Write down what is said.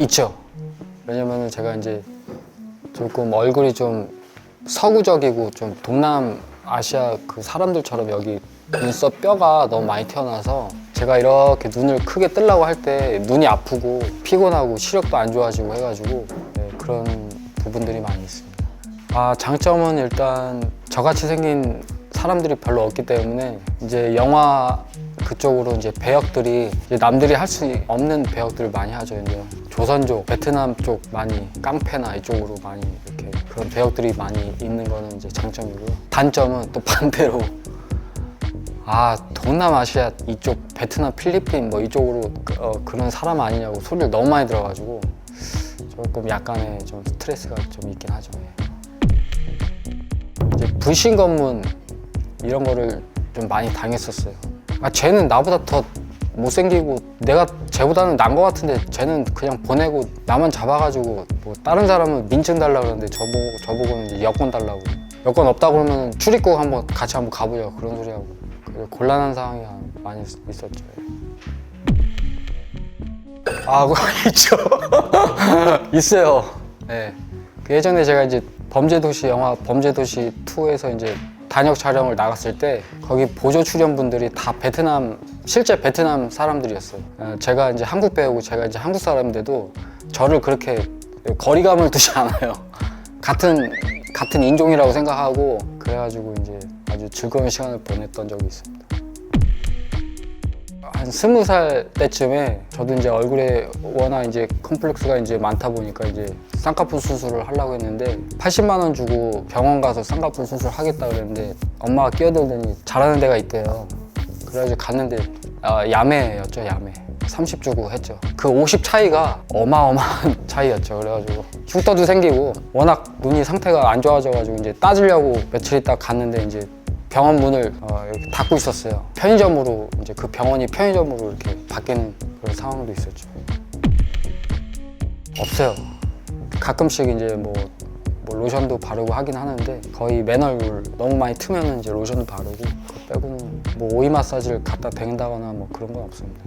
있죠. 왜냐면은 제가 이제 조금 얼굴이 좀 서구적이고 좀 동남아시아 그 사람들처럼 여기 눈썹 뼈가 너무 많이 튀어나와서 제가 이렇게 눈을 크게 뜨려고 할 때 눈이 아프고 피곤하고 시력도 안 좋아지고 해가지고 네, 그런 부분들이 많이 있습니다. 아 장점은 일단 저같이 생긴 사람들이 별로 없기 때문에 이제 영화 그쪽으로 이제 배역들이 이제 남들이 할 수 없는 배역들을 많이 하죠. 이제 조선족, 베트남 쪽 많이 깡패나 이쪽으로 많이 이렇게 그런 배역들이 많이 있는 거는 이제 장점이고요. 단점은 또 반대로 아 동남아시아 이쪽 베트남, 필리핀 뭐 이쪽으로 그, 어, 그런 사람 아니냐고 소리를 너무 많이 들어가지고 조금 약간의 좀 스트레스가 좀 있긴 하죠. 예. 이제 불신 검문 이런 거를 좀 많이 당했었어요. 아 쟤는 나보다 더 못생기고 내가 쟤보다는 난 거 같은데 쟤는 그냥 보내고 나만 잡아가지고 뭐 다른 사람은 민증 달라 그러는데 저보고 저보고는 이제 여권 달라고 여권 없다 그러면 출입국 한번 같이 한번 가보자 그런 소리 하고 곤란한 상황이 많이 있- 있었죠. 아 그거 있죠. 있어요. 네. 그 예전에 제가 이제 범죄도시 영화 범죄도시 2에서 이제 단역 촬영을 나갔을 때 거기 보조 출연분들이 다 베트남 실제 베트남 사람들이었어요. 어, 제가 이제 한국 배우고 제가 이제 한국 사람인데도 저를 그렇게 거리감을 두지 않아요. 같은 같은 인종이라고 생각하고 그래가지고 이제 아주 즐거운 시간을 보냈던 적이 있습니다. 한 스무 살 때쯤에 저도 이제 얼굴에 워낙 이제 컴플렉스가 이제 많다 보니까 이제 쌍꺼풀 수술을 하려고 했는데 80만 원 주고 병원 가서 쌍꺼풀 수술 하겠다 그랬는데 엄마가 끼어들더니 잘하는 데가 있대요. 그래가지고 갔는데 아, 야매였죠 야매. 30 주고 했죠. 그 50 차이가 어마어마한 차이였죠. 그래가지고 흉터도 생기고 워낙 눈이 상태가 안 좋아져가지고 이제 따지려고 며칠 있다 갔는데 이제 병원 문을 어, 이렇게 닫고 있었어요. 편의점으로 이제 그 병원이 편의점으로 이렇게 바뀌는 그런 상황도 있었죠. 없어요. 가끔씩 이제 뭐, 뭐 로션도 바르고 하긴 하는데 거의 맨 얼굴 너무 많이 트면은 이제 로션도 바르고 그거 빼고는 뭐 오이 마사지를 갖다 대다거나 뭐 그런 건 없습니다.